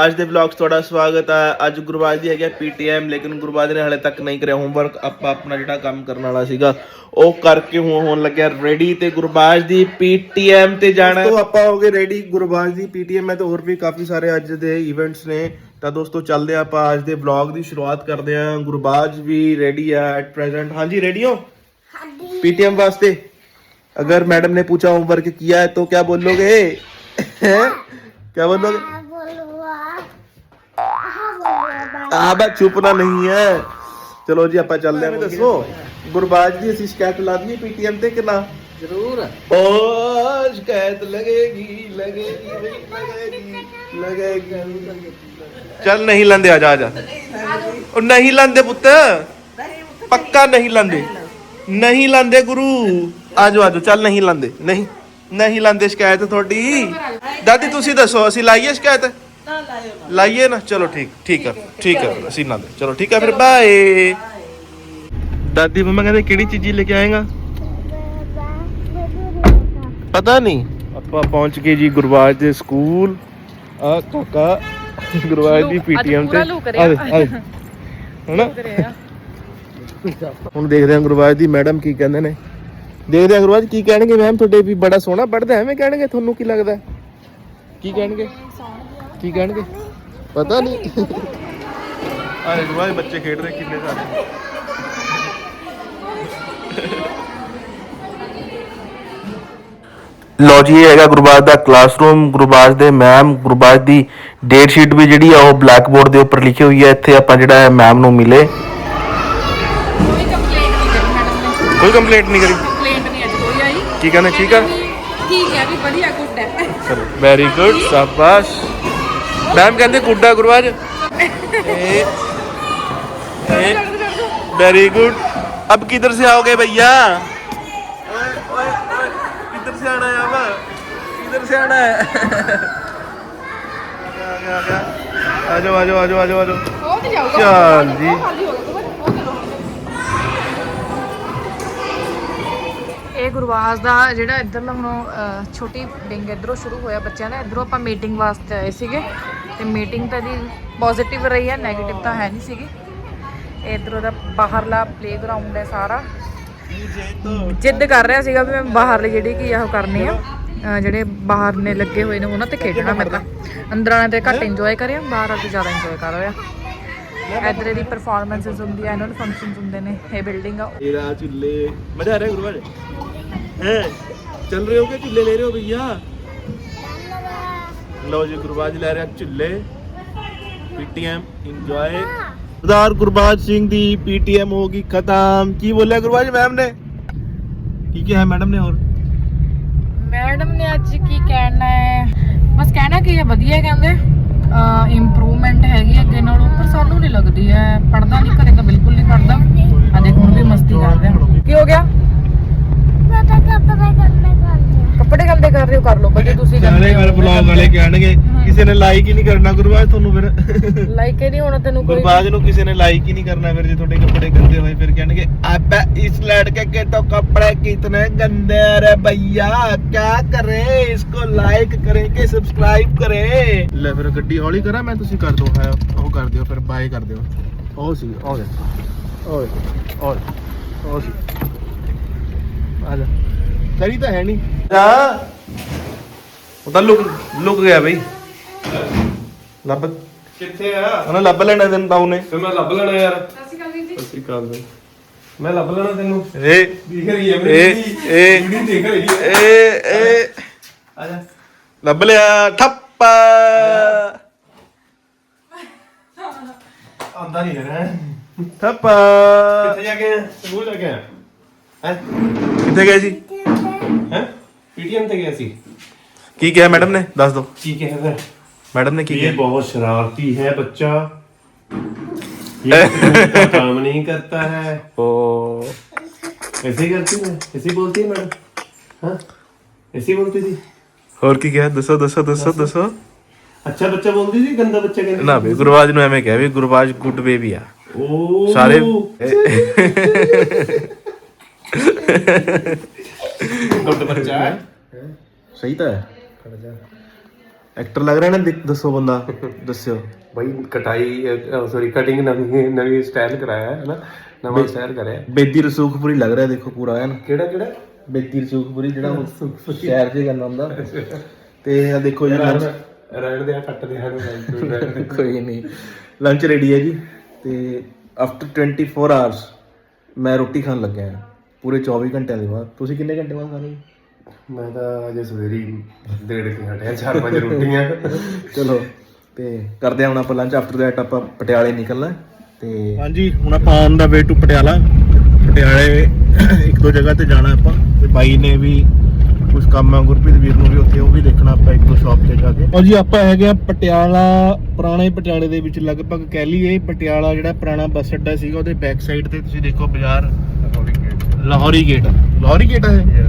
ਅੱਜ ਦੇ ਵਲੌਗ 'ਚ ਤੁਹਾਡਾ ਸਵਾਗਤ ਹੈ ਅੱਜ ਗੁਰਬਾਜ ਦੀ ਹੈਗਾ ਪੀਟੀਐਮ ਲੇਕਿਨ ਗੁਰਬਾਜ ਨੇ ਹਲੇ ਤੱਕ ਨਹੀਂ ਕਰਿਆ ਹੋਮਵਰਕ ਆਪਾਂ ਆਪਣਾ ਜਿਹੜਾ ਕੰਮ ਕਰਨ ਵਾਲਾ ਸੀਗਾ ਉਹ ਕਰਕੇ ਹੁਣ ਹੋਣ ਲੱਗਿਆ ਰੈਡੀ ਤੇ ਗੁਰਬਾਜ ਦੀ ਪੀਟੀਐਮ ਤੇ ਜਾਣਾ ਤੋਂ ਆਪਾਂ ਹੋ ਗਏ ਰੈਡੀ ਗੁਰਬਾਜ ਦੀ ਪੀਟੀਐਮ ਹੈ ਤੇ ਹੋਰ ਵੀ ਕਾਫੀ ਸਾਰੇ ਅੱਜ ਦੇ ਇਵੈਂਟਸ ਨੇ ਤਾਂ ਦੋਸਤੋ ਚੱਲਦੇ ਹਾਂ ਆਪਾਂ ਅੱਜ ਦੇ ਵਲੌਗ ਦੀ ਸ਼ੁਰੂਆਤ ਕਰਦੇ ਹਾਂ ਗੁਰਬਾਜ ਵੀ ਰੈਡੀ ਹੈ ਐਟ ਪ੍ਰੈਜ਼ੈਂਟ ਹਾਂਜੀ ਰੈਡੀ ਹੋ पीटीएम वास्ते अगर मैडम ने पूछा होमवर्क किया है तो क्या बोलोगे हैं? क्या बोलोगे ਆਬਾ ਚੁੱਪਣਾ ਨਹੀਂ ਹੈ। ਚਲੋ ਜੀ ਆਪਾਂ ਚੱਲਦੇ ਹਾਂ ਦੱਸੋ। ਗੁਰਬਾਜ ਦੀ ਅਸੀਂ ਸ਼ਿਕਾਇਤ ਲਾ ਦਈਏ ਪੀਟੀਐਮ ਤੇ ਕਿ ਨਾ? ਜ਼ਰੂਰ। ਓ ਸ਼ਿਕਾਇਤ ਲੱਗੇਗੀ ਲੱਗੇਗੀ ਲੱਗੇਗੀ ਲੱਗੇਗੀ। ਚੱਲ ਨਹੀਂ ਲੰਦੇ ਆ ਜਾ ਆ ਜਾ। ਉਹ ਨਹੀਂ ਲੰਦੇ ਪੁੱਤ। ਪੱਕਾ ਨਹੀਂ ਲੰਦੇ। ਨਹੀਂ ਲੰਦੇ ਗੁਰੂ। ਆਜੋ ਆਜੋ ਚੱਲ ਨਹੀਂ ਲੰਦੇ। ਨਹੀਂ ਨਹੀਂ ਲੰਦੇ ਸ਼ਿਕਾਇਤ ਤੁਹਾਡੀ। ਦਾਦੀ ਤੁਸੀਂ ਦੱਸੋ ਅਸੀਂ ਲਾਈਏ ਸ਼ਿਕਾਇਤ? ਲਾਈਏ ਨਾ ਚਲੋ ਠੀਕ ਠੀਕ ਹੈ ਠੀਕ ਹੈ ਅਸੀਂ ਲਾਂਦੇ ਚਲੋ। ਠੀਕ ਹੈ ਫਿਰ ਬਾਏ ਦਾਦੀ ਮੰਮਾ ਕਹਿੰਦੇ ਕਿਹੜੀ ਚੀਜ਼ ਲੈ ਕੇ ਆਏਗਾ? ਪਤਾ ਨਹੀਂ। ਆਪਾਂ ਪਹੁੰਚ ਗਏ ਜੀ ਗੁਰਵਾਜ ਦੇ ਸਕੂਲ। ਆ ਕਾਕਾ ਗੁਰਵਾਜ ਦੀ ਪੀਟੀਐਮ ਤੇ। ਆ। ਦੇ, ਆ। ਹਨਾ? ਹੁਣ ਦੇਖਦੇ ਹਾਂ ਗੁਰਵਾਜ ਦੀ ਮੈਡਮ ਕੀ ਕਹਿੰਦੇ ਨੇ। ਦੇਖਦੇ ਹਾਂ ਗੁਰਵਾਜ ਕੀ ਕਹਿਣਗੇ ਮੈਮ ਤੁਹਾਡੇ ਵੀ ਬੜਾ ਸੋਹਣਾ ਪੜਦਾ ਐਵੇਂ ਕਹਿਣਗੇ ਤੁਹਾਨੂੰ ਕੀ ਲੱਗਦਾ? ਕੀ ਕਹਿਣਗੇ? ਕੀ ਕਹਿਣਗੇ? ਪਤਾ ਨਹੀਂ। ਆਰੇ ਗੁਰਵਾਜ ਬੱਚੇ ਖੇਡ ਰਹੇ ਕਿੰਨੇ ਸਾਰੇ ਲੋ ਜੀ ਇਹ ਹੈਗਾ ਗੁਰਬਾਜ ਦਾ ਕਲਾਸਰੂਮ ਗੁਰਬਾਜ ਦੇ ਮੈਮ ਗੁਰਬਾਜ ਦੀ ਡੇਟ ਸ਼ੀਟ ਵੀ ਜਿਹੜੀ ਆ ਉਹ ਬਲੈਕ ਬੋਰਡ ਦੇ ਉੱਪਰ ਲਿਖੀ ਹੋਈ ਹੈ ਇੱਥੇ ਆਪਾਂ ਜਿਹੜਾ ਹੈ ਮੈਮ ਨੂੰ ਮਿਲੇ। ਕੋਈ ਕੰਪਲੇਂਟ ਨਹੀਂ ਕਰੀ ਮੈਡਮ ਨੇ ਕੋਈ ਕੰਪਲੇਂਟ ਨਹੀਂ ਕਰੀ? ਕੰਪਲੇਂਟ ਨਹੀਂ ਅੱਜ ਕੋਈ ਆਈ। ਕੀ ਕਹਿੰਦੇ ਠੀਕ ਆ ਠੀਕ ਹੈ ਵੀ ਵਧੀਆ ਗੁੱਡ ਹੈ। ਚਲੋ ਵੈਰੀ ਗੁੱਡ ਸ਼ਾਬਾਸ਼। ਮੈਮ ਕਹਿੰਦੇ ਗੁੱਡਾ ਗੁਰਬਾਜ ਇਹ वेरी गुड अब किधर से आओगे भैया ओए, ओए, ओए, किधर से आना है अब किधर से आना है आ गया, आ गया। आ जाओ आ जाओ आ जाओ आ जाओ आ जाओ ਉਹ ਤੇ ਜਾਊਗਾ ਚੱਲ ਜੀ। ਉਹ ਖਾਲੀ ਹੋ ਗਿਆ ਉਹ ਚਲੋ ਇਹ ਗੁਰਵਾਸ ਦਾ ਜਿਹੜਾ ਇੱਧਰਲਾ ਹੁਣ ਅਹ, ਛੋਟੀ ਵਿੰਗ ਇੱਧਰੋਂ ਸ਼ੁਰੂ ਹੋਇਆ ਬੱਚਿਆਂ ਦਾ ਇੱਧਰੋਂ ਆਪਾਂ ਮੀਟਿੰਗ ਵਾਸਤੇ ਆਏ ਸੀਗੇ ਤੇ ਮੀਟਿੰਗ ਤਾਂ ਜੀ ਪੋਜ਼ਿਟਿਵ ਰਹੀ ਹੈ 네ਗੇਟਿਵ ਤਾਂ ਹੈ ਨਹੀਂ ਸੀਗੀ। ਇਧਰੋਂ ਦਾ ਬਾਹਰਲਾ ਪਲੇਗਰਾਉਂਡ ਹੈ ਸਾਰਾ। ਜਿੱਦ ਕਰ ਰਿਹਾ ਸੀਗਾ ਵੀ ਮੈਂ ਬਾਹਰਲੇ ਜਿਹੜੀ ਕੀ ਉਹ ਕਰਨੀ ਆ। ਜਿਹੜੇ ਬਾਹਰ ਨੇ ਲੱਗੇ ਹੋਏ ਨੇ ਉਹਨਾਂ ਤੇ ਖੇਡਣਾ ਮੈਂ ਤਾਂ ਅੰਦਰਾਂ ਨੇ ਤੇ ਘੱਟ ਇੰਜੋਏ ਕਰਿਆ, ਬਾਹਰ ਆ ਤੇ ਜ਼ਿਆਦਾ ਇੰਜੋਏ ਕਰ ਰਿਹਾ ਇਧਰੇ ਦੀ ਪਰਫਾਰਮੈਂਸਸ ਹੁੰਦੀਆਂ ਇਹਨਾਂ ਨੂੰ ਫੰਕਸ਼ਨਸ ਹੁੰਦੇ ਨੇ, ਇਹ ਬਿਲਡਿੰਗ ਆ। ਇਹਦਾ ਚੁੱਲੇ ਮਜ਼ਾ ਆ ਰਿਹਾ ਗੁਰੂਵਾਰ? ਹੈ? ਚੱਲ ਰਹੇ ਹੋਗੇ ਚੁੱਲੇ ਲੈ ਰਹੇ ਹੋ ਭਈਆ? ਲਓ ਜੀ ਗੁਰਬਾਜ ਲੈ ਰਿਹਾ ਝੁੱਲੇ। ਪੀਟੀਐਮ ਇੰਜੋਏ ਸਰਦਾਰ ਗੁਰਬਾਜ ਸਿੰਘ ਦੀ ਪੀਟੀਐਮ ਹੋ ਗਈ ਖਤਮ। ਕੀ ਬੋਲਿਆ ਗੁਰਬਾਜ ਮੈਮ ਨੇ? ਕੀ ਕਿਹਾ ਮੈਡਮ ਨੇ ਹੋਰ? ਮੈਡਮ ਨੇ ਅੱਜ ਕੀ ਕਹਿਣਾ ਹੈ? ਬਸ ਕਹਿਣਾ ਕਿ ਇਹ ਵਧੀਆ ਕਹਿੰਦੇ। ਇੰਪਰੂਵਮੈਂਟ ਹੈਗੀ ਅੱਗੇ ਨਾਲੋਂ ਪਰ ਸਾਨੂੰ ਨਹੀਂ ਲੱਗਦੀ ਹੈ। ਪੜਦਾ ਨਹੀਂ ਕਦੇ ਤਾਂ ਬਿਲਕੁਲ ਨਹੀਂ ਪੜਦਾ ਆ ਦੇਖ ਮਸਤੀ ਕਰ ਕੀ ਹੋ ਗਿਆ? ਪਤਾ ਕੱਪ ਮੈਂ ਕਰਨਾ ਕੱਪੜੇ ਗੰਦੇ ਕਰ ਰਹੇ ਹੋ ਕਰ ਲਓ ਬਜੇ ਤੁਸੀਂ ਸਾਰੇ ਗੱਲ ਬਲੌਗ ਵਾਲੇ ਕਹਿਣਗੇ ਕਿਸੇ ਨੇ ਲਾਈਕ ਹੀ ਨਹੀਂ ਕਰਨਾ ਗੁਰਬਾਜ ਤੁਹਾਨੂੰ ਫਿਰ। ਲਾਈਕ ਹੀ ਨਹੀਂ ਹੋਣਾ ਤੈਨੂੰ ਕੋਈ ਗੁਰਬਾਜ ਨੂੰ ਕਿਸੇ ਨੇ ਲਾਈਕ ਹੀ ਨਹੀਂ ਕਰਨਾ ਫਿਰ ਜੇ ਤੁਹਾਡੇ ਕੱਪੜੇ ਗੰਦੇ ਹੋਏ ਫਿਰ ਕਹਿਣਗੇ ਆਬੇ ਇਸ ਲੜਕੇ ਕੇ ਤੋ ਕੱਪੜੇ ਕਿਤਨੇ ਗੰਦੇ ਰੇ ਭਈਆ ਕੀ ਕਰੇ? ਇਸਕੋ ਲਾਈਕ ਕਰੇ ਕਿ ਸਬਸਕ੍ਰਾਈਬ ਕਰੇ? ਲੈ ਫਿਰ ਗੱਡੀ ਹੌਲੀ ਕਰਾਂ ਮੈਂ ਤੁਸੀਂ ਕਰ ਦੋ ਹੈ ਉਹ ਕਰ ਦਿਓ ਫਿਰ ਬਾਏ ਕਰ ਦਿਓ। ਉਹ ਸੀ ਓਏ ਓਏ ਓਏ ਉਹ ਕਰੀ ਤਾਂ ਹੈ ਨਹੀਂ। ਜਾ। ਉਹ ਤਾਂ ਲੁਕ ਲੁਕ ਗਿਆ ਬਈ। ਲੱਭ। ਕਿੱਥੇ ਆ? ਉਹਨੇ ਲੱਭ ਲੈਣਾ ਤੈਨੂੰ ਤਾਂ ਉਹਨੇ। ਫਿਰ ਮੈਂ ਲੱਭ ਲੈਣਾ ਯਾਰ। ਸਤਿ ਸ਼੍ਰੀ ਅਕਾਲ ਬਈ। ਮੈਂ ਲੱਭ ਲੈਣਾ ਤੈਨੂੰ। ਏ। ਦਿਖ ਰਹੀ ਹੈ ਏ ਮੇਰੀ ਏ। ਵੀਡੀਓ ਦਿਖ ਰਹੀ ਹੈ। ਏ ਏ। ਆ ਜਾ। ਲੱਭ ਲਿਆ। ਠੱਪ। ਆਂਦਾ ਨਹੀਂ ਹੈ ਠੱਪ। ਕਿੱਥੇ ਜਾ ਕੇ? ਸਕੂਲ ਜਾ ਕੇ ਹੈ? ਕਿੱਥੇ ਗਏ ਸੀ? ਹੈ ਪੀਟੀਐਮ ਤੇ ਗਿਆ ਸੀ ਕੀ ਕਿਹਾ ਮੈਡਮ ਨੇ ਦੱਸ ਦੋ ਕੀ ਕਿਹਾ ਫਿਰ ਮੈਡਮ ਨੇ ਕੀ ਇਹ ਕਿਹਾ ਬਹੁਤ ਸ਼ਰਾਰਤੀ ਹੈ ਬੱਚਾ ये मुंह का काम नहीं करता है ਓ ऐसे ही करती है ऐसे ही बोलती है मैडम हाँ ऐसे ही बोलती थी ਹੋਰ ਕੀ ਕਿਹਾ ਦੱਸੋ ਦੱਸੋ ਦੱਸੋ ਦੱਸੋ अच्छा बच्चा बोलती थी गंदा बच्चा कहती ਨਾ ਵੀ ਗੁਰਬਾਜ ਨੂੰ ਐਵੇਂ ਕਿਹਾ ਵੀ ਗੁਰਬਾਜ ਗੁੱਡ ਬੇਬੀ ਆ थी ओ ਸਾਰੇ ਗੁੱਡ ਬੱਚਾ ਹੈ? ਸਹੀ ਤਾਂ ਹੈ। ਖੜ ਜਾ। ਐਕਟਰ ਲੱਗ ਰਿਹਾ ਨਾ ਦੇਖ- ਦੱਸੋ ਬੰਦਾ ਦੱਸਿਓ। ਬਈ ਕਟਾਈ ਸੌਰੀ ਕਟਿੰਗ ਨਵੀਂ ਨਵੀਂ ਸਟਾਈਲ ਕਰਾਇਆ ਹੈ ਨਾ ਨਵਾਂ ਸਟਾਈਲ ਕਰਿਆ। ਬੇਦੀ ਰਸੂਖਪੁਰੀ ਲੱਗ ਰਿਹਾ ਦੇਖੋ ਪੂਰਾ ਐਨ ਕਿਹੜਾ ਕਿਹੜਾ? ਬੇਦੀ ਰਸੂਖਪੁਰੀ ਜਿਹੜਾ ਉਹ ਸ਼ਹਿਰ 'ਚ ਕਰਨਾ ਹੁੰਦਾ। ਤੇ ਆ ਦੇਖੋ ਜੀ ਲੰਚ ਰੈਡ ਦੇ ਆ ਕੱਟ ਦੇ ਹਨ ਬਾਈ ਕੋਈ ਨਹੀਂ। ਲੰਚ ਰੈਡੀ ਹੈ ਜੀ ਤੇ ਆਫਟਰ 24 ਆਵਰਸ ਮੈਂ ਰੋਟੀ ਖਾਣ ਲੱਗਿਆ ਹਾਂ। ਪੂਰੇ 24 ਘੰਟਿਆਂ ਦੇ ਬਾਅਦ ਤੁਸੀਂ ਕਿੰਨੇ ਘੰਟੇ ਬਾਅਦ ਖਾਣੀ? ਮੈਂ ਤਾਂ ਅਜੇ ਸਵੇਰੀ ਡੇਢ ਕੇ ਹਟਿਆ ਚਾਰ ਪੰਜ ਰੋਟੀਆਂ। ਚਲੋ ਤੇ ਕਰਦੇ ਹਾਂ ਹੁਣ ਆਪਾਂ ਲੰਚ ਆਫਟਰ ਦੈਟ ਆਪਾਂ ਪਟਿਆਲੇ ਨਿਕਲਣਾ। ਤੇ ਹਾਂਜੀ ਹੁਣ ਆਪਾਂ on the way to Patiala. ਪਟਿਆਲੇ ਇੱਕ ਦੋ ਜਗ੍ਹਾ ਤੇ ਜਾਣਾ ਆਪਾਂ। ਤੇ ਬਾਈ ਨੇ ਵੀ ਕੁਝ ਕੰਮ ਆ ਗੁਰਪ੍ਰੀਤ ਵੀਰ ਨੂੰ ਵੀ ਉੱਥੇ ਉਹ ਵੀ ਦੇਖਣਾ ਆਪਾਂ ਇੱਕ ਦੋ ਸ਼ਾਪ ਤੇ ਜਾ ਕੇ। ਔਰ ਜੀ ਆਪਾਂ ਹੈਗੇ ਆ ਪਟਿਆਲਾ ਪੁਰਾਣੇ ਪਟਿਆਲੇ ਦੇ ਵਿੱਚ। ਲਗਭਗ ਕਹਿ ਲਈਏ ਪਟਿਆਲਾ ਜਿਹੜਾ ਪੁਰਾਣਾ ਬੱਸ ਅੱਡਾ ਸੀਗਾ ਉਹਦੇ ਬੈਕ ਸਾਈਡ ਤੇ ਤੁਸੀਂ ਦੇਖੋ ਬਾਜ਼ਾਰ। ਲਾਹੌਰੀ ਗੇਟ। ਲਾਹੌਰੀ ਗੇਟ ਹੈ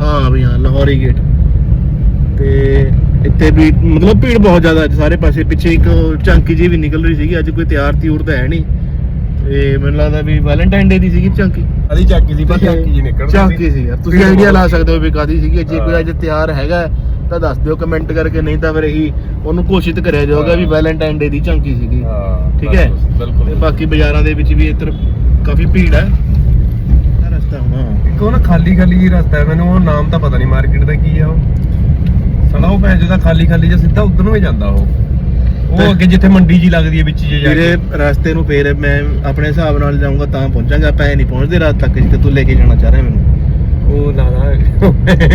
ਹਾਂ ਵੀ ਹਾਂ ਲਾਹੌਰੀ ਗੇਟ। ਤੇ ਇੱਥੇ ਵੀ ਮਤਲਬ ਭੀੜ ਬਹੁਤ ਜ਼ਿਆਦਾ ਅੱਜ ਸਾਰੇ ਪਾਸੇ। ਪਿੱਛੇ ਇੱਕ ਝਾਂਕੀ ਜੀ ਵੀ ਨਿਕਲ ਰਹੀ ਸੀਗੀ ਅੱਜ ਕੋਈ ਤਿਆਰ ਤਿਉਰ ਤਾਂ ਹੈ ਨਹੀਂ। ਤੇ ਮੈਨੂੰ ਲੱਗਦਾ ਵੀ ਵੈਲੈਂਟਾਈਨ ਡੇ ਦੀ ਸੀਗੀ ਝਾਂਕੀ ਅਦੀ ਚੱਕੀ ਸੀ ਪਰ ਚੱਕੀ ਜੀ ਨਿਕਲਦੀ ਝਾਂਕੀ ਸੀ। ਯਾਰ ਤੁਸੀਂ ਆਈਡੀਆ ਲਾ ਸਕਦੇ ਹੋ ਵੀ ਕਾਦੀ ਸੀਗੀ। ਜੇ ਕੋਈ ਅੱਜ ਤਿਆਰ ਹੈਗਾ ਤਾਂ ਦੱਸ ਦਿਓ ਕਮੈਂਟ ਕਰਕੇ। ਨਹੀਂ ਤਾਂ ਫਿਰ ਇਹੀ ਉਹਨੂੰ ਘੋਸ਼ਿਤ ਕਰਿਆ ਜਾਊਗਾ ਵੀ ਵੈਲੈਂਟਾਈਨ ਡੇ ਦੀ ਝਾਂਕੀ ਸੀਗੀ। ਹਾਂ ਠੀਕ ਹੈ? ਤੇ ਬਾਕੀ ਬਾਜ਼ਾਰਾਂ ਦੇ ਵਿੱਚ ਵੀ ਇੱਧਰ ਕਾਫੀ ਭੀੜ ਹੈ। ਇੱਕ ਉਹ ਨਾ ਖਾਲੀ ਖਾਲੀ ਜੀ ਰਸਤਾ ਹੈ ਮੈਨੂੰ ਉਹ ਨਾਮ ਤਾਂ ਪਤਾ ਨਹੀਂ ਮਾਰਕੀਟ ਦਾ ਕੀ ਆ ਉਹ। ਸੜਾ ਉਹ ਭੈਣ ਜਿਹਦਾ ਖਾਲੀ ਖਾਲੀ ਜਿਹਾ ਸਿੱਧਾ ਉਧਰ ਨੂੰ ਹੀ ਜਾਂਦਾ ਉਹ। ਉਹ ਅੱਗੇ ਜਿੱਥੇ ਮੰਡੀ ਜੀ ਲੱਗਦੀ ਹੈ ਵਿੱਚ ਜੇ ਜਾ ਵੀਰੇ ਕੇ ਰਸਤੇ ਨੂੰ ਫੇਰ ਮੈਂ ਆਪਣੇ ਹਿਸਾਬ ਨਾਲ ਜਾਊਂਗਾ ਤਾਂ ਪਹੁੰਚਾਂਗਾ ਆਪਾਂ ਨਹੀਂ ਪਹੁੰਚਦੇ ਰਾਤ ਤੱਕ ਜਿੱਥੇ ਤੂੰ ਲੈ ਕੇ ਜਾਣਾ ਚਾਹ ਰਿਹਾ ਮੈਨੂੰ। ਉਹ ਨਾ ਨਾ।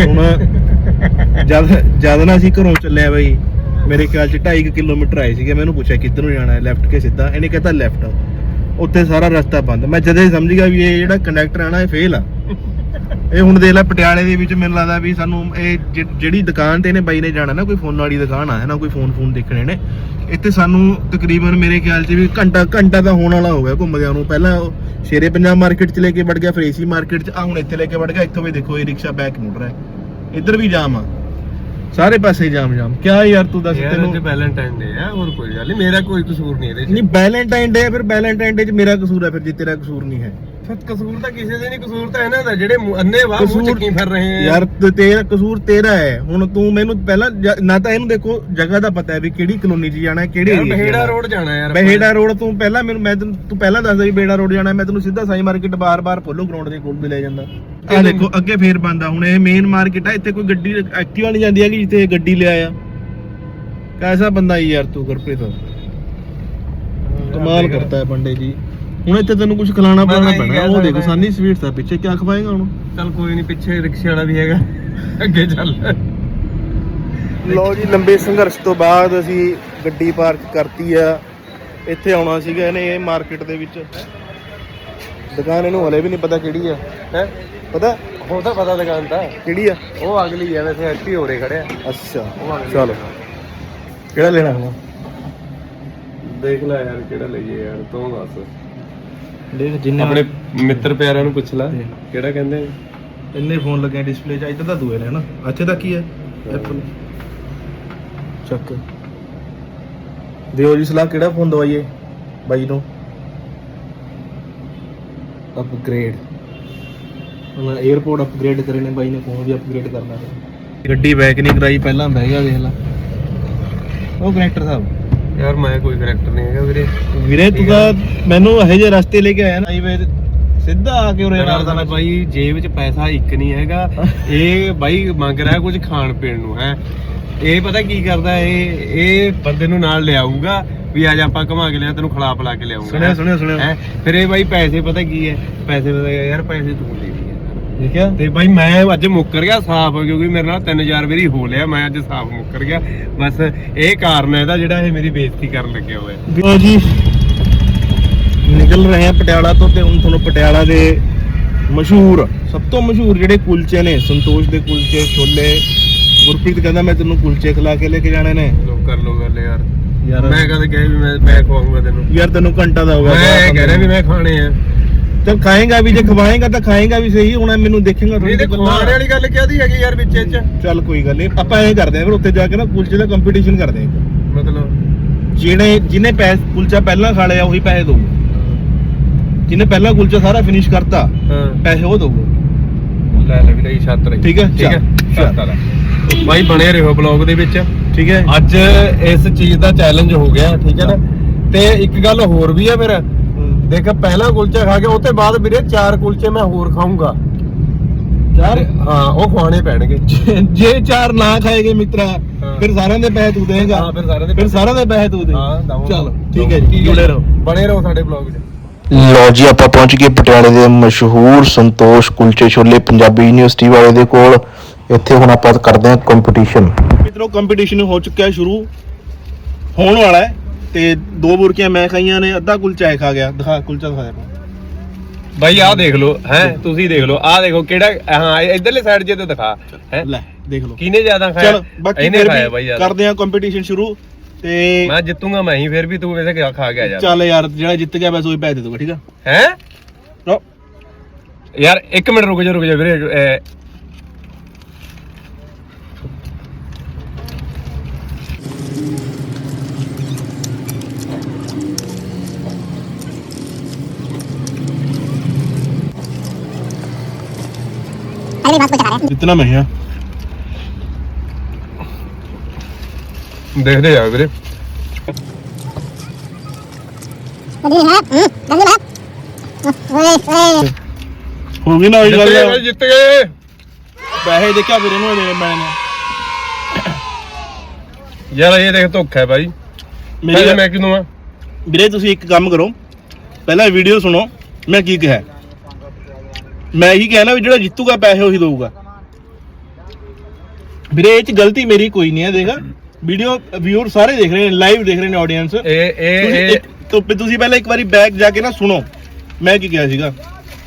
ਹੁਣ ਜਦ ਜਦ ਨਾ ਅਸੀਂ ਘਰੋਂ ਚੱਲਿਆ ਬਈ ਮੇਰੇ ਖਿਆਲ ਚ 2.5 ਕਿਲੋਮੀਟਰ ਆਏ ਸੀਗੇ ਮੈਨੂੰ ਪੁੱਛਿਆ ਕਿੱਧਰ ਨੂੰ ਜਾਣਾ ਹੈ ਲੈਫਟ ਕੇ ਸਿੱਧਾ ਇਹਨੇ ਕਹਤਾ ਲੈਫਟ ਉੱਥੇ ਸਾਰਾ ਰਸਤਾ ਬੰਦ। ਮੈਂ ਜਦੇ ਸਮਝ ਗਿਆ ਵੀ ਇਹ ਜਿਹੜਾ ਕੰਡਕਟਰ ਆ ਨਾ ਇਹ ਫੇਲ ਆ। ਇਹ ਹੁਣ ਦੇਖ ਲੈ ਪਟਿਆਲੇ ਦੇ ਵਿੱਚ ਮੈਨੂੰ ਲੱਗਦਾ ਵੀ ਸਾਨੂੰ ਇਹ ਜਿਹੜੀ ਦੁਕਾਨ ਤੇ ਇਹਨੇ ਬਾਈ ਨੇ ਜਾਣਾ ਨਾ ਕੋਈ ਫੋਨ ਵਾਲੀ ਦੁਕਾਨ ਆ ਹੈ ਨਾ ਕੋਈ ਫੋਨ ਫੋਨ ਦੇਖਣੇ ਨੇ ਇੱਥੇ ਸਾਨੂੰ ਤਕਰੀਬਨ ਮੇਰੇ ਖਿਆਲ 'ਚ ਵੀ ਘੰਟਾ ਘੰਟਾ ਤਾਂ ਹੋਣ ਵਾਲਾ ਹੋ ਗਿਆ ਘੁੰਮਦਿਆਂ ਨੂੰ ਪਹਿਲਾਂ ਸ਼ੇਰੇ ਪੰਜਾਬ ਮਾਰਕੀਟ 'ਚ ਲੈ ਕੇ ਵੜ ਗਿਆ ਫਿਰ ਏਸੀ ਮਾਰਕੀਟ 'ਚ ਆ ਹੁਣ ਇੱਥੇ ਲੈ ਕੇ ਵੜ ਗਿਆ ਇੱਥੋਂ ਵੀ ਦੇਖੋ ਇਹ ਰਿਕਸ਼ਾ ਬੈਕ ਮੁੜ ਰਿਹਾ। ਇੱਧਰ ਵੀ ਜਾਮ ਆ। ਸਾਰੇ ਪਾਸੇ ਜਾਮ ਜਾਮ। ਕਿਆ ਯਾਰ ਤੂੰ ਦੱਸ ਤੈਨੂੰ? ਤੇ ਵੈਲੈਂਟਾਈਨ ਡੇ ਆ ਹੋਰ ਕੋਈ ਗੱਲ ਨਹੀਂ ਮੇਰਾ ਕੋਈ ਕਸੂਰ ਨਹੀਂ ਇਹਦੇ ਚ। ਨਹੀਂ ਵੈਲੈਂਟਾਈਨ ਡੇ ਫਿਰ ਵੈਲੈਂਟਾਈਨ ਡੇ 'ਚ ਮੇਰਾ ਕਸੂਰ ਹੈ ਫਿਰ ਜੇ ਤੇਰਾ ਕਸੂਰ ਨਹੀਂ ਹੈ। ਫਿਰ ਕਸੂਰ ਤਾਂ ਕਿਸੇ ਦੇ ਨਹੀਂ ਕਸੂਰ ਤਾਂ ਇਹਨਾਂ ਦਾ ਜਿਹੜੇ ਮੂੰਹ- ਅੰਨੇ ਵਾਹ ਮੂੰਹ ਕਸੂਰ- ਚੱਕੀ ਫਿਰ ਰਹੇ ਆ। ਯਾਰ ਤੇ ਤੇਰਾ ਕਸੂਰ ਤੇਰਾ ਹੈ। ਹੁਣ ਤੂੰ ਮੈਨੂੰ ਪਹਿਲਾਂ ਜ- ਨਾ ਤਾਂ ਇਹਨੂੰ ਦੇਖੋ ਜਗ੍ਹਾ ਦਾ ਪਤਾ ਹੈ ਵੀ ਕਿਹੜੀ ਕਲੋਨੀ 'ਚ ਜਾਣਾ ਹੈ ਕਿਹੜੇ ਯਾਰ area 'ਚ ਬਹੇੜਾ ਜਾਣਾ ਹੈ। ਰੋਡ ਜਾਣਾ ਯਾਰ ਆਪਾਂ। ਬਹੇੜਾ ਰੋਡ ਤੂੰ ਪਹਿਲਾਂ ਮੈਨੂੰ ਮੈਂ ਤੈਨੂੰ ਤੂੰ ਪਹਿਲਾਂ ਦੱਸਦਾ ਵੀ ਬੇੜਾ ਰੋਡ ਜਾਣਾ ਹੈ, ਮੈਂ ਤੈਨੂੰ ਸਿੱਧਾ ਸਾਈ ਮਾਰਕੀਟ ਬਾਰ-ਬਾਰ ਪੋਲੋ ਗਰਾਊਂਡ ਦੇ ਕੋਲ ਵੀ ਲੈ ਜਾਂਦਾ। ਆ ਦੇਖੋ ਅੱਗੇ ਫੇਰ ਬੰਦ ਆ ਹੁਣ ਇਹ ਮੇਨ ਮਾਰਕੀਟ ਆ ਇੱਥੇ ਕੋਈ ਗੱਡੀ ਐਕਟਿਵਾ ਨਹੀਂ ਜਾਂਦੀ ਹੈਗੀ ਜਿੱਥੇ ਇਹ ਗੱਡੀ ਲਿਆ ਆ ਕੈਸਾ ਬੰਦਾ ਹੀ ਯਾਰ ਤੂੰ ਗੁਰਪ੍ਰੀਤ। ਕਮਾਲ ਕਰਤਾ ਹੈ ਪੰਡੇ ਜੀ। ਹੁਣ ਇੱਥੇ ਤੈਨੂੰ ਕੁਝ ਖਿਲਾਣਾ ਮੈਂ ਪਿਲਾਣਾ ਤਾਂ ਇਹੀ ਪੈਣਾ ਕਹਿ ਉਹ ਦੇਖ ਸਕਦਾ। ਸਾਨੀ ਸਵੀਟਸ ਆ ਪਿੱਛੇ ਕੀ ਖਵਾਏਗਾ ਹੁਣ? ਚੱਲ ਕੋਈ ਨਹੀਂ ਪਿੱਛੇ ਰਿਕਸ਼ੇ ਵਾਲਾ ਵੀ ਹੈਗਾ। ਅੱਗੇ ਚੱਲ। ਲੋ ਜੀ ਲੰਬੇ ਸੰਘਰਸ਼ ਤੋਂ ਬਾਅਦ ਅਸੀਂ ਗੱਡੀ ਪਾਰਕ ਕਰਤੀ ਆ। ਇੱਥੇ ਆਉਣਾ ਸੀਗਾ ਇਹਨੇ ਇਹ ਮਾਰਕੀਟ ਦੇ ਵਿੱਚ। ਦੁਕਾਨ ਇਹਨੂੰ ਹਲੇ ਵੀ ਨਹੀਂ ਪਤਾ ਕਿਹੜੀ ਆ। ਹੈ? ਪਤਾ? ਉਹ ਤਾਂ ਪਤਾ ਦੁਕਾਨ ਤਾਂ ਕਿਹੜੀ ਆ? ਉਹ ਅਗਲੀ ਹੈ ਵੈਸੇ ਐਕਟੀ ਹੋ ਰੇ ਖੜਿਆ। ਅੱਛਾ ਚਲੋ। ਕਿਹੜਾ ਲੈਣਾ ਹੁਣ? ਦੇਖ ਲੈ ਯਾਰ ਕਿਹੜਾ ਲਈਏ ਯਾਰ ਤੂੰ ਦੱਸ। ਦੇਖ ਜਿੰਨੇ ਆਪਣੇ ਮਿੱਤਰ ਪਿਆਰਿਆਂ ਨੂੰ ਪੁੱਛ ਲੈ ਤੇ। ਕਿਹੜਾ ਕਹਿੰਦੇ ਇੰਨੇ ਫੋਨ ਲੱਗੇ ਡਿਸਪਲੇ 'ਚ ਇੱਧਰ ਤਾਂ ਦੂਏ ਨੇ ਨਾ ਅੱਛੇ ਦਾ ਕੀ ਹੈ? ਐਪਲ ਚੱਕ। ਦਿਓ ਜੀ ਸਲਾਹ ਕਿਹੜਾ ਫੋਨ ਦਵਾਈਏ ਬਾਈ ਨੂੰ? ਅਪਗ੍ਰੇਡ ਉਹਨਾਂ 에어ਪੋਰਟ ਅਪਗ੍ਰੇਡ ਕਰੇ ਨੇ ਬਾਈ ਨੇ ਫੋਨ ਵੀ ਅਪਗ੍ਰੇਡ ਕਰਨਾ ਹੈ। ਗੱਡੀ ਬੈਕ ਨਹੀਂ ਕਰਾਈ ਪਹਿਲਾਂ ਬਹਿ ਗਿਆ ਦੇਖ ਲੈ। ਉਹ ਕਨੈਕਟਰ ਸਾਹਿਬ। ਯਾਰ ਮੈਂ ਕੋਈ ਕਰੈਕਟਰ ਨਹੀਂ ਹੈਗਾ ਵੀਰੇ। ਵੀਰੇ ਤੂੰ ਤਾਂ ਮੈਨੂੰ ਇਹੋ ਜਿਹੇ ਰਸਤੇ ਲੈ ਕੇ ਆਇਆ ਨਾ। ਹਾਈਵੇ ਸਿੱਧਾ ਆ ਕੇ ਉਰੇ ਕਰਦਾ ਦਾ ਬਾਈ ਜੇਬ 'ਚ ਪੈਸਾ ਇੱਕ ਨਹੀਂ ਹੈਗਾ। ਇਹ ਬਾਈ ਮੰਗ ਰਿਹਾ ਕੁਝ ਖਾਣ ਪੀਣ ਨੂੰ ਹੈ। ਇਹ ਪਤਾ ਕੀ ਕਰਦਾ ਇਹ ਇਹ ਬੰਦੇ ਨੂੰ ਨਾਲ ਲਿਆਊਗਾ ਵੀ ਅੱਜ ਆਪਾਂ ਘੁਮਾ ਕੇ ਲਿਆ ਤੈਨੂੰ ਖਿਲਾ ਪਿਲਾ ਕੇ ਲਿਆਊਗਾ ਸੁਣਿਆ ਸੁਣਿਆ ਸੁਣਿਆ? ਫਿਰ ਇਹ ਬਾਈ ਪੈਸੇ ਪਤਾ ਕੀ ਹੈ? ਪੈਸੇ ਪਤਾ? ਯਾਰ ਪੈਸੇ ਤੂੰ ਦੇ। ਠੀਕ ਹੈ ਤੇ ਬਾਈ ਮੈਂ ਅੱਜ ਮੁੱਕਰ ਗਿਆ ਸਾਫ਼ ਕਿਉਂਕਿ ਮੇਰੇ ਨਾਲ 3000 ਵਾਰੀ ਹੋ ਲਿਆ ਮੈਂ ਅੱਜ ਸਾਫ਼ ਮੁੱਕਰ ਗਿਆ। ਬਸ ਇਹ ਕਾਰਨ ਹੈ ਇਹਦਾ ਜਿਹੜਾ ਇਹ ਮੇਰੀ ਬੇਇੱਜ਼ਤੀ ਕਰਨ ਲੱਗਿਆ ਹੋਇਆ। ਲੋ ਜੀ ਨਿਕਲ ਰਹੇ ਆ ਪਟਿਆਲਾ ਤੋਂ ਤੇ ਹੁਣ ਤੁਹਾਨੂੰ ਪਟਿਆਲਾ ਦੇ ਮਸ਼ਹੂਰ ਸਭ ਤੋਂ ਮਸ਼ਹੂਰ ਜਿਹੜੇ ਕੁਲਚੇ ਨੇ ਸੰਤੋਸ਼ ਦੇ ਕੁਲਚੇ ਛੋਲੇ ਗੁਰਪ੍ਰੀਤ ਕਹਿੰਦਾ ਮੈਂ ਤੈਨੂੰ ਕੁਲਚੇ ਖਿਲਾ ਕੇ ਲੈ ਕੇ ਜਾਣੇ ਨੇ। ਲੋ ਕਰ ਲੋ ਗੱਲ ਯਾਰ। ਯਾਰ ਮੈਂ ਕਦੇ ਕਹੇ ਵੀ ਮੈਂ ਮੈਂ ਖਵਾਉਂਗਾ ਤੈਨੂੰ। ਯਾਰ ਤੈਨੂੰ ਘੰਟਾ ਦਾ ਹੋ ਗਿਆ ਮੈਂ ਕਹਿ ਰਿਹਾ ਵੀ ਮੈਂ ਖਾਣੇ ਆ। ਤੇ ਖਾਏਗਾ ਵੀ ਜੇ ਖਵਾਏਗਾ ਤਾਂ ਖਾਏਗਾ ਵੀ ਸਹੀ ਹੁਣ ਮੈਨੂੰ ਦੇਖੇਗਾ ਨਹੀਂ ਤੇ ਖਾਣੇ ਵਾਲੀ ਗੱਲ ਕਿਹਦੀ ਹੈਗੀ ਯਾਰ ਵਿੱਚ ਚ ਚੱਲ ਕੋਈ ਗੱਲ ਨਹੀਂ ਆਪਾਂ ਐਂ ਕਰਦੇ ਆਂ ਫਿਰ ਉੱਥੇ ਜਾ ਕੇ ਨਾ ਕੁਲਚੇ ਦਾ ਕੰਪੀਟੀਸ਼ਨ ਕਰਦੇ ਆਂ ਮਤਲਬ? ਜਿਹਨੇ ਜਿਹਨੇ ਪੈਸ ਕੁਲਚਾ ਪਹਿਲਾਂ ਖਾ ਲਿਆ ਉਹੀ ਪੈਸੇ ਦਊਗਾ। ਜਿਹਨੇ ਪਹਿਲਾਂ ਕੁਲਚਾ ਸਾਰਾ ਫਿਨਿਸ਼ ਕਰਤਾ ਹਾਂ। ਪੈਸੇ ਉਹ ਦਊਗਾ। ਲੈ ਲੈ ਵੀ ਲਈ ਛੱਤ ਰਹੀ। ਠੀਕ ਹੈ, ਠੀਕ ਹੈ? ਛੱਤ ਵਾਲਾ। ਭਾਈ ਬਣੇ ਰਹੋ ਬਲੌਗ ਦੇ ਵਿੱਚ। ਠੀਕ ਹੈ। ਅੱਜ ਇਸ ਚੀਜ਼ ਦਾ ਚੈਲੰਜ ਹੋ ਗਿਆ ਠੀਕ ਹੈ ਨਾ? ਤੇ ਇੱਕ ਗੱਲ ਹੋਰ ਵੀ ਆ ਫਿਰ। ਦੇਖ ਪਹਿਲਾ ਕੁਲਚਾ ਖਾ ਕੇ ਉਹ ਤੋਂ ਬਾਅਦ ਵੀਰੇ ਚਾਰ ਕੁਲਚੇ ਮੈਂ ਹੋਰ ਖਾਊਂਗਾ। ਯਾਰ ਹਾਂ ਉਹ ਖਵਾਣੇ ਪੈਣਗੇ। ਜੇ- ਜੇ ਚਾਰ ਨਾ ਖਾਏਗੇ ਮਿੱਤਰਾ ਹਾਂ। ਫਿਰ ਸਾਰਿਆਂ ਦੇ ਪੈਸੇ ਤੂੰ ਦੇਗਾ। ਹਾਂ, ਫਿਰ ਸਾਰਿਆਂ ਦੇ ਫਿਰ ਪੈਸੇ- ਸਾਰਿਆਂ ਦੇ ਪੈਸੇ ਤੂੰ ਦੇ। ਹਾਂ ਦਵਾਂਗਾ। ਚਲ ਠੀਕ ਹੈ ਜੀ ਜੁੜੇ ਰਹੋ। ਬਣੇ ਰਹੋ ਸਾਡੇ ਬਲੌਗ 'ਚ ਲੋ ਜੀ ਆਪਾਂ ਪਹੁੰਚ ਗਏ ਪਟਿਆਲੇ ਦੇ ਮਸ਼ਹੂਰ ਸੰਤੋਸ਼ ਕੁਲਚੇ ਛੋਲੇ ਪੰਜਾਬੀ ਯੂਨੀਵਰਸਿਟੀ ਵਾਲੇ ਦੇ ਕੋਲ। ਇੱਥੇ ਹੁਣ ਆਪਾਂ ਕਰਦੇ ਹਾਂ ਕੰਪੀਟੀਸ਼ਨ ਮਿੱਤਰੋ ਕੰਪੀਟੀਸ਼ਨ ਹੋ ਚੁੱਕਿਆ ਸ਼ੁਰੂ। ਹੋਣ ਵਾਲਾ ਹੈ। ਤੇ ਦੋ ਬੁਰਕੀਆਂ ਮੈਂ ਖਾਈਆਂ ਨੇ ਅੱਧਾ ਕੁਲਚਾ ਇਹ ਖਾ ਗਿਆ। ਦਿਖਾ ਕੁਲਚਾ ਦਿਖਾ ਦੇ ਬਾਈ ਆਹ ਦੇਖ ਲਓ ਹੈ ਤੁਸੀਂ ਦੇਖ ਲਓ ਆਹ ਦੇਖੋ ਕਿਹੜਾ ਹਾਂ ਇਧਰਲੇ ਸਾਈਡ ਜੇ ਤੇ ਦਿਖਾ ਹੈ। ਲੈ ਦੇਖ ਲਓ। ਕਿਹਨੇ ਜ਼ਿਆਦਾ ਖਾਇਆ? ਚਲ ਬਾਕੀ ਇਹਨੇ ਫਿਰ ਖਾਇਆ ਵੀ ਬਾਈ ਯਾਰ ਕਰਦੇ ਆ ਕੰਪੀਟੀਸ਼ਨ ਸ਼ੁਰੂ ਤੇ ਮੈਂ ਜਿੱਤੂਗਾ ਮੈਂ ਹੀ ਫਿਰ ਵੀ ਤੂੰ ਵੈਸੇ ਕਿਆ ਖਾ ਗਿਆ ਯਾਰ? ਚੱਲ ਯਾਰ ਜਿਹੜਾ ਜਿੱਤ ਗਿਆ ਬਸ ਉਹੀ ਪੈਸੇ ਦੇ ਦੂਗਾ ਠੀਕ ਆ? ਹੈ? ਲਓ। ਯਾਰ 1 ਮਿੰਟ ਰੁਕ ਜਾ ਰੁਕ ਜਾ ਵੀਰੇ ਇਹ- ਜਿੱਤਣਾ ਮੈਂ ਆ। ਦੇਖਦੇ ਜਾ ਵੀਰੇ। ਹੋ। ਗਈ ਨਾ ਉਹੀ ਜਿੱਤ ਗੱਲ। ਗਏ ਬਾਈ, ਜਿੱਤ ਗਏ। ਪੈਸੇ ਦੇਖਿਆ ਫਿਰ ਇਹਨੂੰ ਦੇ ਮੈਂ ਨੇ। ਯਾਰ ਇਹ ਦੇਖ ਧੋਖਾ ਹੈ ਬਾਈ। ਮੇਰੀ ਮੈਂ ਕਿਨੂੰ ਆ? ਵੀਰੇ ਤੁਸੀਂ ਇੱਕ ਕੰਮ ਕਰੋ। ਪਹਿਲਾਂ ਵੀਡੀਓ ਸੁਣੋ। ਮੈਂ ਕੀ ਕਿਹਾ। ਮੈਂ ਇਹੀ ਕਿਹਾ ਨਾ ਵੀ ਜਿਹੜਾ ਜਿੱਤੂਗਾ ਪੈਸੇ ਉਹੀ ਦਊਗਾ। ਵੀਰੇ ਇਹ ਚ ਗਲਤੀ ਮੇਰੀ ਕੋਈ ਨਹੀਂ ਹੈ ਦੇਖ। ਵੀਡੀਓ ਵਿਊਅਰ ਸਾਰੇ ਦੇਖ ਰਹੇ ਨੇ ਲਾਈਵ ਦੇਖ ਰਹੇ ਨੇ ਆਡੀਅנס ਇਹ ਇਹ ਤੁਸੀਂ ਇਹ ਇੱਕ- ਤੋਂ ਤੁਸੀਂ ਪਹਿਲਾਂ ਇੱਕ ਵਾਰੀ ਬੈਕ ਜਾ ਕੇ ਨਾ ਸੁਣੋ। ਮੈਂ ਕੀ ਕਿਹਾ ਸੀਗਾ?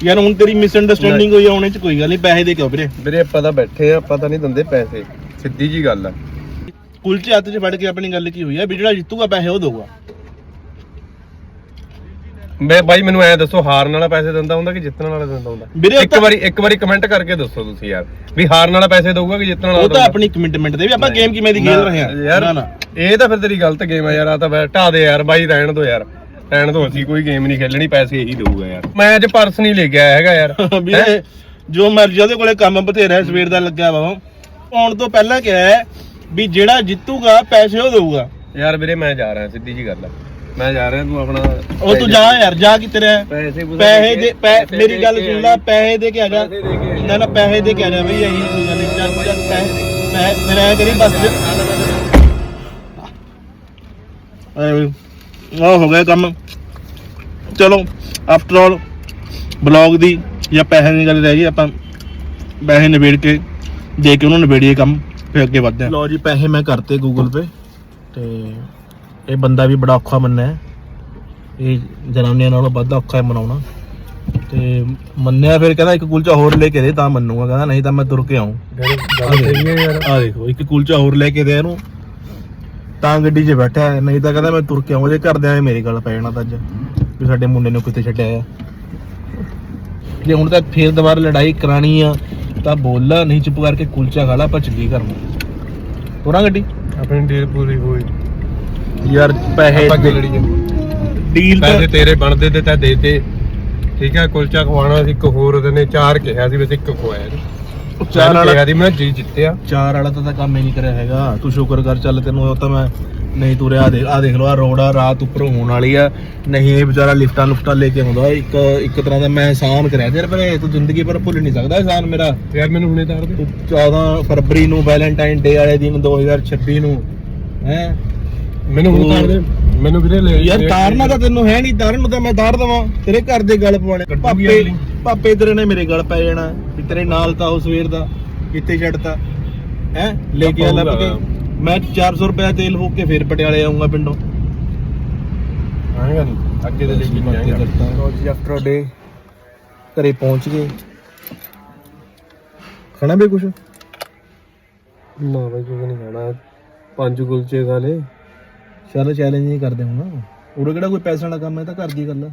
ਯਾਰ ਹੁਣ ਤੇਰੀ ਮਿਸਅੰਡਰਸਟੈਂਡਿੰਗ ਹੋਈ ਆ ਚ ਕੋਈ ਗੱਲ ਨਹੀਂ ਪੈਸੇ ਦੇ ਕੇ ਆਓ ਵੀਰੇ। ਵੀਰੇ ਆਪਾਂ ਤਾਂ ਬੈਠੇ ਆ ਪਤਾ ਨਹੀਂ ਦਿੰਦੇ ਪੈਸੇ। ਸਿੱਧੀ ਜੀ ਗੱਲ ਆ। ਕੁਲਚੇ ਹੱਥ 'ਚ ਫੜ ਕੇ ਆਪਣੀ ਗੱਲ ਕੀ ਹੋਈ ਆ ਵੀ ਜਿਹੜਾ ਜਿੱਤੂਗਾ ਪੈਸੇ ਉਹ ਦਊਗਾ। ਮੈਂ ਬਾਈ ਮੈਨੂੰ ਐ ਦੱਸੋ ਹਾਰਨ ਵਾਲਾ ਪੈਸੇ ਦਿੰਦਾ ਹੁੰਦਾ ਕਿ ਜਿੱਤਣ ਵਾਲਾ ਦਿੰਦਾ ਹੁੰਦਾ? ਇੱਕ ਵਾਰੀ ਇੱਕ ਵਾਰੀ ਕਮੈਂਟ ਕਰਕੇ ਦੱਸੋ ਤੁਸੀਂ ਯਾਰ ਵੀ ਹਾਰਨ ਵਾਲਾ ਪੈਸੇ ਦਊਗਾ ਕਿ ਜਿੱਤਣ ਵਾਲਾ ਉਹ ਤਾਂ? ਆਪਣੀ ਕਮਿਟਮੈਂਟ ਦੇ ਵੀ ਆਪਾਂ ਗੇਮ ਕਿਵੇਂ ਦੀ ਖੇਡ ਰਹੇ ਹਾਂ? ਯਾਰ ਨਾ ਨਾ। ਇਹ ਤਾਂ ਫਿਰ ਤੇਰੀ ਗਲਤ ਗੇਮ ਆ ਯਾਰ ਆ ਤਾਂ ਬੈਠਾ ਦੇ ਯਾਰ ਬਾਈ ਰਹਿਣ ਦੋ ਯਾਰ। ਰਹਿਣ ਦੋ ਅਸੀਂ ਕੋਈ ਗੇਮ ਨਹੀਂ ਖੇਲਣੀ ਪੈਸੇ ਇਹੀ ਦਊਗਾ ਯਾਰ। ਮੈਂ ਅੱਜ ਪਰਸ ਨਹੀਂ ਲੈ ਕੇ ਆਇਆ ਹੈਗਾ ਯਾਰ। ਵੀਰੇ ਜੋ ਮਰਜ਼ੀ ਉਹਦੇ ਕੋਲੇ ਕੰਮ ਬਥੇਰਾ ਸਵੇਰ ਦਾ ਲੱਗਿਆ ਵਾ। ਆਉਣ ਤੋਂ ਪਹਿਲਾਂ ਕਿਹਾ ਵੀ ਜਿਹੜਾ ਜਿੱਤੂਗਾ ਪੈਸੇ ਉਹ ਦੇਊਗਾ। ਯਾਰ ਵੀਰੇ ਮੈਂ ਜਾ ਰਿਹਾ ਸਿੱਧੀ ਜੀ ਗੱਲ ਆ। ਮੈਂ ਜਾ ਰਿਹਾ ਤੂੰ ਆਪਣਾ ਉਹ ਤੂੰ ਜਾ ਯਾਰ ਜਾ ਕਿੱਥੇ ਰਿਹਾ ਪੈਸੇ ਪੂਸੇ ਪੈਸੇ ਕੇ- ਦੇ ਪੈ- ਮੇਰੀ ਗੱਲ ਸੁਣ ਲੈ ਪੈਸੇ ਦੇ ਕੇ ਆ ਜਾ। ਪੈਸੇ ਦੇ ਕੇ ਆ ਨਾ ਨਾ ਪੈਸੇ ਦੇ ਕੇ ਆ ਜਾ ਬਈ ਇਹੀ ਕੋਈ ਗੱਲ ਨਹੀਂ ਚੱਲ ਚੱਲ ਪੈਸੇ ਪੈਸੇ ਮੇਰਾ ਕਰੀ ਬਸ। ਆ ਹੋ ਗਿਆ ਕੰਮ। ਚਲੋ ਆਫਟਰ ਆਲ ਬਲੌਗ ਦੀ ਜਾਂ ਪੈਸੇ ਦੀ ਗੱਲ ਰਹਿ ਗਈ ਆਪਾਂ ਪੈਸੇ ਨਿਬੇੜ ਕੇ ਦੇ ਕੇ ਉਹਨਾਂ ਨੂੰ ਨਿਬੇੜੀਏ ਕੰਮ ਫਿਰ ਅੱਗੇ ਵਧਦੇ ਹਾਂ। ਲਓ ਜੀ ਪੈਸੇ ਮੈਂ ਕਰਤੇ ਗੂਗਲ ਪੇ ਤੇ ਇਹ ਬੰਦਾ ਵੀ ਬੜਾ ਔਖਾ ਮੰਨਿਆ ਹੈ। ਇਹ ਜਨਾਨੀਆਂ ਨਾਲੋਂ ਵੱਧ ਔਖਾ ਹੈ ਮਨਾਉਣਾ। ਤੇ ਮੰਨਿਆ ਫਿਰ ਕਹਿੰਦਾ ਇੱਕ ਕੁਲਚਾ ਹੋਰ ਲੈ ਕੇ ਦੇ ਤਾਂ ਮੰਨੂਗਾ। ਕਹਿੰਦਾ ਨਹੀਂ ਤਾਂ ਮੈਂ ਤੁਰ ਕੇ ਆਉਂ ਆ ਦੇਖੋ। ਇੱਕ ਕੁਲਚਾ ਹੋਰ ਲੈ ਕੇ ਦੇ ਇਹਨੂੰ। ਤਾਂ ਗੱਡੀ 'ਚ ਬੈਠਾ ਹੈ, ਨਹੀਂ ਤਾਂ ਕਹਿੰਦਾ ਮੈਂ ਤੁਰ ਕੇ ਆਉਂ ਜੇ ਘਰਦਿਆਂ ਨੇ ਮੇਰੇ ਗੱਲ ਪੈ ਜਾਣਾ ਤਾਂ ਅੱਜ ਵੀ ਸਾਡੇ ਮੁੰਡੇ ਨੂੰ ਕਿੱਥੇ ਛੱਡਿਆ ਆ। ਜੇ ਹੁਣ ਤੱਕ ਫੇਰ ਦੁਬਾਰਾ ਲੜਾਈ ਕਰਾਣੀ ਆ ਤਾਂ ਬੋਲ ਨਹੀਂ ਚੁੱਪ ਕਰਕੇ ਕੁਲਚਾ ਖਾ ਲਾ ਆਪਾਂ ਚੱਲੀ ਘਰ ਨੂੰ। ਤੁਰਾਂ ਗੱਡੀ? ਆਪਣੀ ਡੀਲ ਪੂਰੀ ਹੋਈ। ਯਾਰ ਪੈਸੇ ਆਪਾਂ ਕੀ ਲੜੀਏ ਡੀਲ ਤਾਂ ਪੈਸੇ ਤੇਰੇ ਬਣਦੇ ਤੇ ਤਾਂ ਦੇਤੇ ਠੀਕ ਹੈ ਕੁਲਚਾ ਖਵਾਣਾ ਸੀ ਇੱਕ ਹੋਰ ਉਹਦੇ ਨੇ ਚਾਰ ਕਿਹਾ ਸੀ ਵੈਸੇ ਇੱਕ ਖਵਾਇਆ ਜੀ ਚਾਰ ਵਾਲਾ ਕਿਹਾ ਸੀ ਮੈਂ ਜੀ ਜਿੱਤਿਆ। ਚਾਰ ਵਾਲਾ ਤਾਂ ਤਾਂ ਕੰਮ ਹੀ ਨਹੀਂ ਕਰਿਆ ਹੈਗਾ। ਤੂੰ ਸ਼ੁਕਰ ਕਰ ਚੱਲ ਤੈਨੂੰ ਉਹ ਤਾਂ ਮੈਂ ਨਹੀਂ ਤੁਰਿਆ ਦੇ ਆ ਦੇਖ ਲੋ ਆ ਰੋਡ ਆ ਰਾਤ ਉੱਪਰ ਹੋਣ ਵਾਲੀ ਆ। ਨਹੀਂ ਇਹ ਵਿਚਾਰਾ ਲਿਫਟਾਂ ਲੁਫਟਾਂ ਲੈ ਕੇ ਆਉਂਦਾ। ਇੱਕ ਇੱਕ ਤਰ੍ਹਾਂ ਦਾ ਮੈਂ ਐਹਸਾਨ ਕਰਿਆ। ਤੇਰੇ ਪਰ ਤੂੰ ਜ਼ਿੰਦਗੀ ਪਰ ਭੁੱਲ ਨਹੀਂ ਸਕਦਾ ਐਹਸਾਨ ਮੇਰਾ। ਯਾਰ ਮੈਨੂੰ ਹੁਣੇ ਤਾਰ ਦੇ। ਤੂੰ 14 ਫਰਵਰੀ ਨੂੰ ਵੈਲੈਂਟਾਈਨ ਡੇ ਵਾਲੇ ਦਿਨ 2026 ਨੂੰ। ਹੈ? ਮੈਨੂੰ ਹੁਣ ਤਾਰ ਦੇ। ਮੈਨੂੰ ਵੀਰੇ ਲੈ ਯਾਰ ਤਾਰਨਾ ਤਾਂ ਤੈਨੂੰ ਹੈ ਨਹੀਂ ਤਾਰਨ ਨੂੰ ਤਾਂ ਮੈਂ ਤਾਰ ਦਵਾਂ। ਤੇਰੇ ਘਰ ਦੇ ਗਲ ਪਵਾਣੇ ਕੱਢੂਗੀ ਪਾਪੇ ਅਗਲੀ। ਪਾਪੇ ਤੇਰੇ ਨੇ ਮੇਰੇ ਗਲ ਪੈ ਜਾਣਾ ਵੀ ਤੇਰੇ ਨਾਲ ਤਾਂ ਉਹ ਸਵੇਰ ਦਾ ਕਿੱਥੇ ਛੱਡਤਾ। ਹੈ? ਲੈ ਕੇ ਆ ਲੱਭ ਕੇ। ਮੈਂ 400 ਰੁਪਏ ਤੇਲ ਫੂਕ ਕੇ ਫੇਰ ਪਟਿਆਲੇ ਆਉਂਗਾ ਪਿੰਡੋਂ। ਆਏਗਾ ਨਹੀਂ ਅੱਗੇ ਤੇ ਲੈ ਕੇ ਅੱਗੇ ਜਾਏਗਾ। ਕਰਤਾ ਲੋ ਜੀ ਆਫਟਰ ਡੇ ਘਰੇ ਪਹੁੰਚ ਗਏ। ਖਾਣਾ ਵੀ ਕੁਛ? ਨਾ ਬਾਈ ਕੁਝ ਨਹੀਂ ਖਾਣਾ। ਪੰਜ ਕੁਲਚੇ ਖਾ ਲੇ ਚੱਲ ਚੈਲੰਜ ਨਹੀਂ ਕਰਦੇ ਹੁਣ। ਉਰੇ ਕਿਹੜਾ ਕੋਈ ਪੈਸੇ ਵਾਲਾ ਕੰਮ ਹੈ? ਤਾਂ ਘਰ ਦੀ ਗੱਲ ਆ।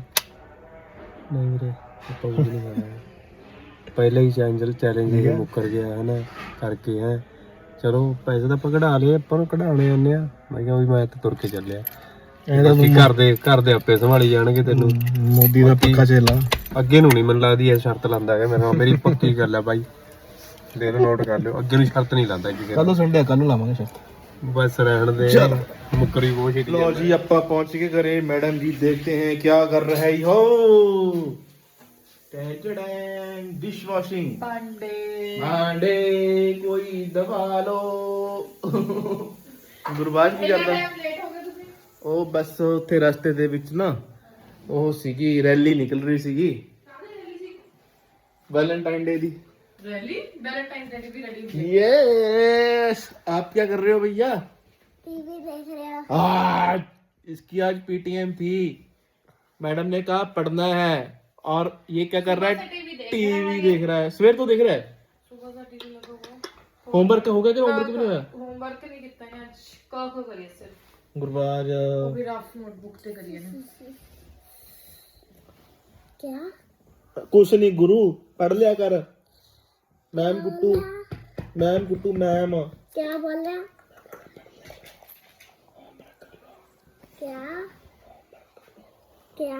ਨਹੀਂ ਵੀਰੇ ਆਪਾਂ ਨਹੀਂ ਪਹਿਲਾਂ ਹੀ ਚੈਲੰਜ ਚੈਲੰਜ ਇਹ ਮੁੱਕਰ ਗਿਆ ਹੈ ਨਾ ਕਰਕੇ ਹੈ। ਚਲੋ ਪੈਸੇ ਤਾਂ ਆਪਾਂ ਕਢਾ ਲਏ ਆਪਾਂ ਨੂੰ ਕਢਾਉਣੇ ਆਉਂਦੇ ਆ। ਮੈਂ ਕਿਹਾ ਵੀ ਮੈਂ ਤਾਂ ਤੁਰ ਕੇ ਚੱਲਿਆ। ਬਾਕੀ ਘਰ ਦੇ ਘਰ ਦੇ ਆਪੇ ਸੰਭਾਲੀ ਜਾਣਗੇ ਤੈਨੂੰ। ਮੋਦੀ ਦਾ ਪੱਕਾ ਚੇਲਾ। ਅੱਗੇ ਨੂੰ ਨਹੀਂ ਮੈਨੂੰ ਲੱਗਦੀ ਇਹ ਸ਼ਰਤ ਲਾਂਦਾ ਹੈ ਮੇਰੇ ਨਾਲ। ਮੇਰੀ ਪੱਕੀ ਗੱਲ ਹੈ ਬਾਈ। ਦੇ ਲਓ ਨੋਟ ਕਰ ਲਿਓ। ਅੱਗੇ ਨੂੰ ਸ਼ਰਤ ਨਹੀਂ ਲਾਂਦਾ ਜੀ ਕੱਲ ਨੂੰ ਸੰਡੇ ਕੱਲ ਨੂੰ ਲਾਵਾਂਗੇ ਸ਼ਰਤ। ਬਸ ਰਹਿਣ ਦੇ ਚੱਲ। ਮੁੱਕਰੀ ਬਹੁਤ ਛੇਤੀ लो जी अपा पहुंच के करे मैडम जी देखते हैं क्या कर रहे हो डिश वॉशिंग ਭਾਂਡੇ भांडे कोई दबा लो ਗੁਰਬਾਜ ਕੀ ਕਰਦਾ ਲੇਟ ਹੋ ਗਏ ਤੁਸੀਂ ਉਹ ਬਸ ਉੱਥੇ ਰਸਤੇ ਦੇ ਵਿੱਚ ਨਾ ਉਹ ਸੀਗੀ ਰੈਲੀ ਨਿਕਲ ਰਹੀ ਸੀਗੀ ਵੈਲੈਂਟਾਈਨ ਡੇ ਦੀ रेडी यस आप क्या कर रहे हो भैया? टीवी देख रहे हो। आज इसकी आज पीटीएम थी। मैडम ने कहा पढ़ना है। और ये क्या कर रहा है? टीवी देख रहा है। सवेर तो देख रहा है? होमवर्क का होगा क्या? होमवर्क होमवर्क नहीं क्या? कुछ नहीं गुरु पढ़ लिया कर। Ma'am Guttu ma'am Guttu ma'am क्या बोल रहे हो क्या क्या